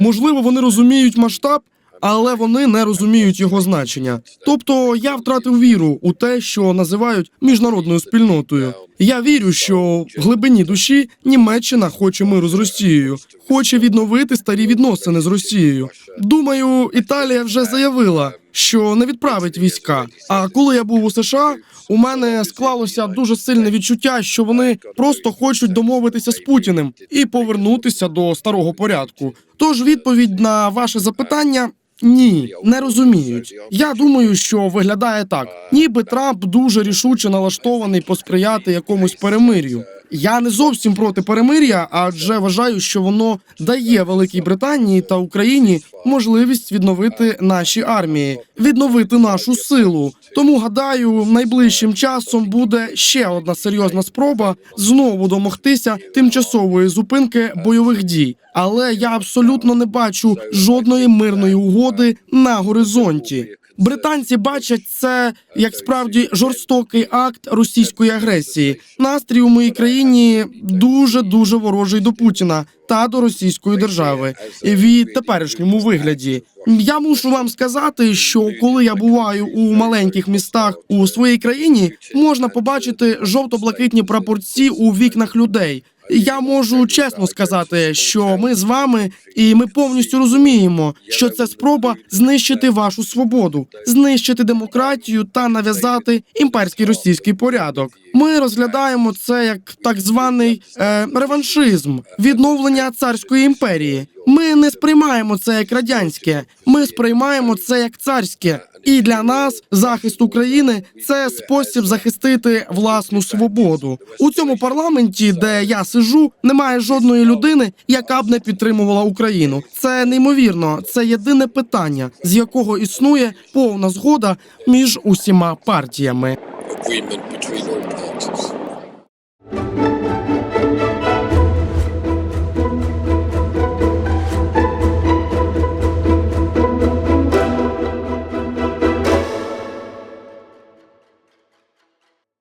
Можливо, вони розуміють масштаб, але вони не розуміють його значення. Тобто я втратив віру у те, що називають міжнародною спільнотою. Я вірю, що в глибині душі Німеччина хоче миру з Росією, хоче відновити старі відносини з Росією. Думаю, Італія вже заявила, що не відправить війська. А коли я був у США, у мене склалося дуже сильне відчуття, що вони просто хочуть домовитися з Путіним і повернутися до старого порядку. Тож відповідь на ваше запитання. Ні, не розуміють. Я думаю, що виглядає так, ніби Трамп дуже рішуче налаштований посприяти якомусь перемир'ю. Я не зовсім проти перемир'я, адже вважаю, що воно дає Великій Британії та Україні можливість відновити наші армії, відновити нашу силу. Тому гадаю, найближчим часом буде ще одна серйозна спроба знову домогтися тимчасової зупинки бойових дій. Але я абсолютно не бачу жодної мирної угоди на горизонті. Британці бачать це як справді жорстокий акт російської агресії. Настрій у моїй країні дуже дуже ворожий до Путіна та до російської держави від теперішньому вигляді. Я мушу вам сказати, що коли я буваю у маленьких містах у своїй країні, можна побачити жовто-блакитні прапорці у вікнах людей. Я можу чесно сказати, що ми з вами, і ми повністю розуміємо, що це спроба знищити вашу свободу, знищити демократію та нав'язати імперський російський порядок. Ми розглядаємо це як так званий е, реваншизм, відновлення царської імперії. Ми не сприймаємо це як радянське, ми сприймаємо це як царське. І для нас захист України це спосіб захистити власну свободу. У цьому парламенті, де я сижу, немає жодної людини, яка б не підтримувала Україну. Це неймовірно. Це єдине питання, з якого існує повна згода між усіма партіями.